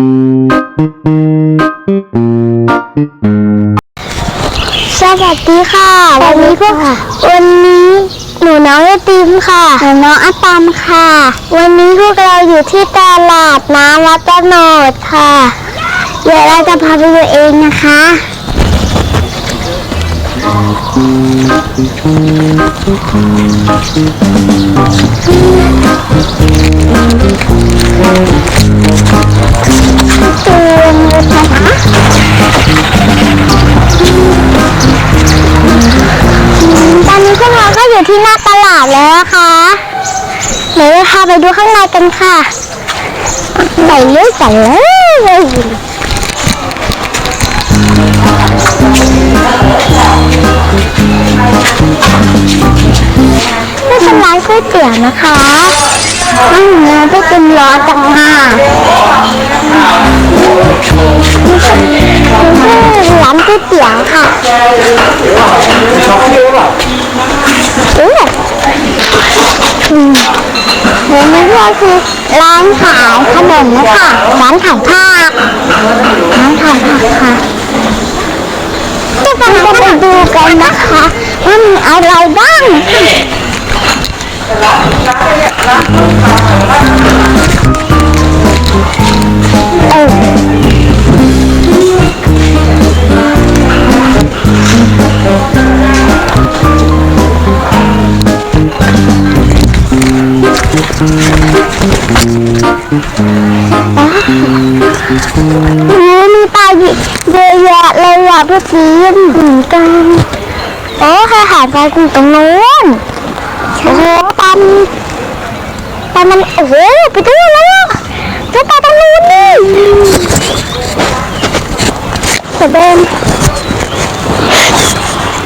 สวัสดีค่ะวันนี้พวกวันนี้หนูน้องไอติมค่ะหนูน้องอะตอมค่ะ วันนี้พวกเราอยู่ที่ตลาดน้ำวัดตะโนดค่ะ เดี๋ยวเราจะพาไปดูเองนะคะ ตูนะคะตอนนี้พวกเราก็อยู่ที่หน้าตลาดแล้วนะคะเดี๋ยวเราพาไปดูข้างในกันค่ะไปเลือกกันเลยนี่เป็นร้านก๋วยเตี๋ยวนะคะ นั่งเนื้อไปเป็นร้อนจังค่ะร้านก๋วยเตี๋ยวค่ะอืออืมเดี๋ยวนี้ก็คือร้านขายขนมนะคะร้านขายผ้าร้านขายผักค่ะจะไปดูกันนะคะว่ามีอะไรบ้างเอ อโอ้มีปลาเยอะแยะเลยอะพี่จีนเหมือนกันโอ้ใครหายไปอยู่ตรงนู้น โอ้โหปลามันปลามันโอ้โหไปดูแล้วเจ้าปลาตรงนู้นนี่เสเบน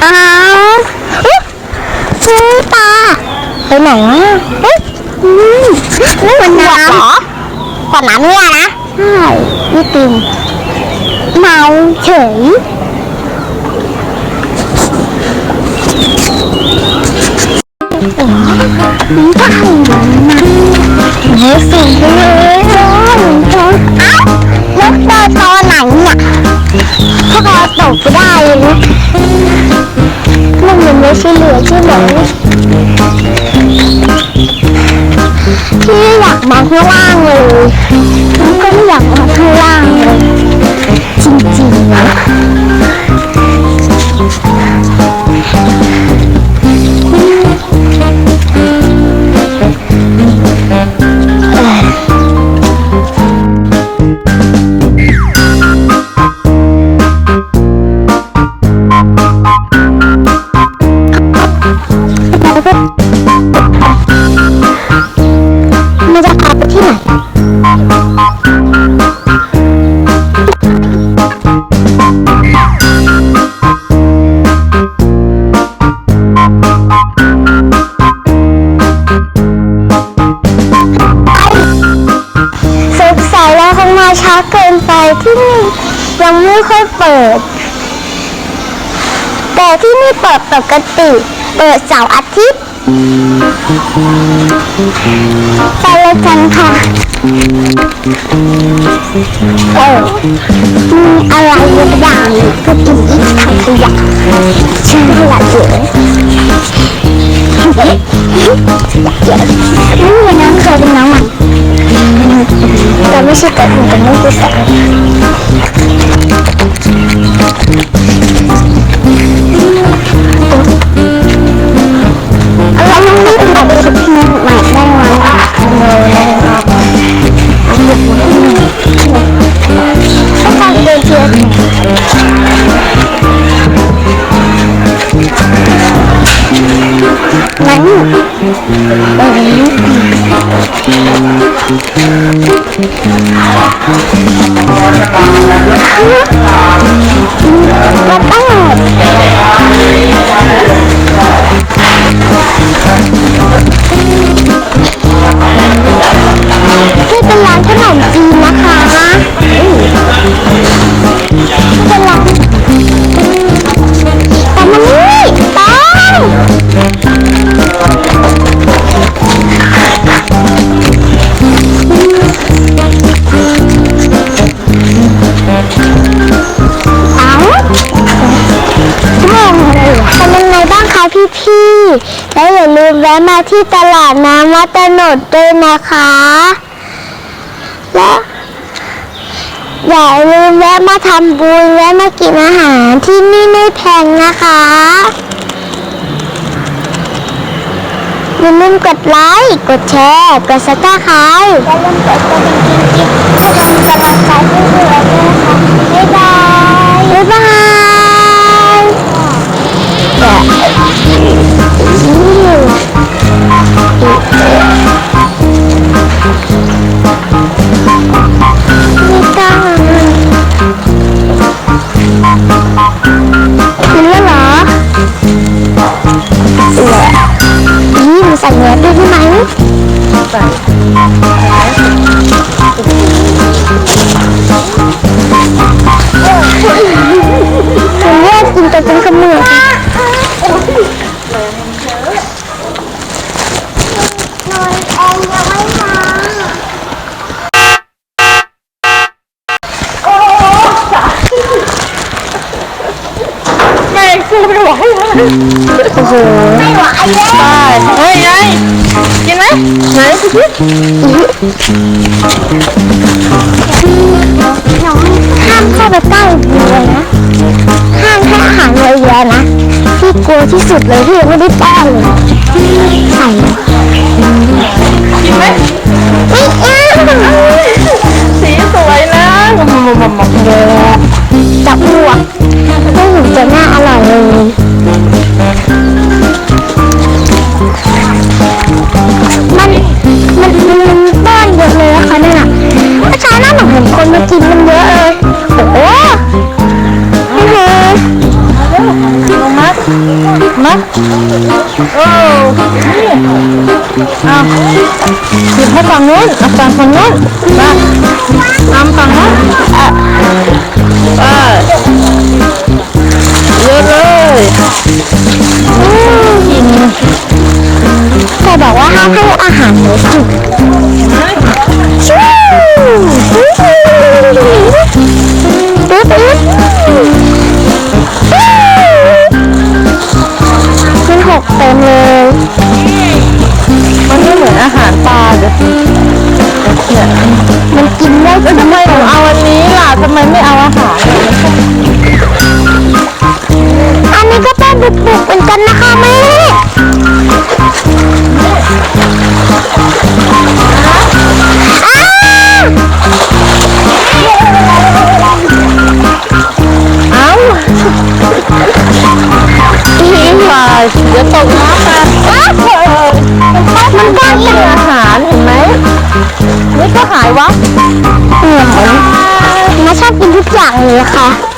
อ้าวเอ๊ะซื้อปลาไปไหนอะเอ๊ะนี่มันน้ำเหรอขวดน้ำเนี่ยนะใช่พี่ติมเมาเฉย นี่ก็ให้ดูนะเฮ้ยสิเลยร้อนร้อนอ้าแล้วเจอตอนไหนเนี่ยพวกเราตกไปได้เลยมันมันไม่ใช่เหลือใช่ไหมพี่อยากมาข้างล่าง ที่นี่ยังไม่ค่อยเปิด แต่ที่นี่เปิดปกติ เปิดเสาร์อาทิตย์ไปเลยกันค่ะโอ้มีอะไรบางอย่างก็กินอีกถังขยะใช่ละเจ๋อนี่วันนั้นเคยเป็นน้องใหม่ แต่ไนี่เป็นร้านขนมจีนนะคะ และมาที่ตลาดน้ำวัดตโนดด้วยนะคะ และอย่าลืมแวะมาทำบุญแวะมากินอาหารที่นี่ไม่แพงนะคะอย่าลืมกดไลค์กดแชร์กดซับสไครต์อย่าลืมกดกระดิ่งกิ๊งๆเพื่อเป็นกำลังใจให้วกเราด้วยนะคะบ๊ายบาย ไม่ไหวโอ้โหไม่ไหวแล้วใช่เฮ้ยยายกินไหมไหนสิน้องห้ามเข้าไปใกล้วัวนะห้ามให้อาหารวัวเยอนะพี่กลัวที่สุดเลยที่ยังไม่ได้ป้อนเลยใส่กินไหมไม่เอาสีสวยนะมมมมมเโอ้นี่เอาหยิบให้ฝั่งนู้นเอาฝั่งฝั่งนู้นมาทำฝั่งนู้นอะไปเยอะเลยกิน วับเหมือนน้าชอบกินทุกอย่างเลยค่ะ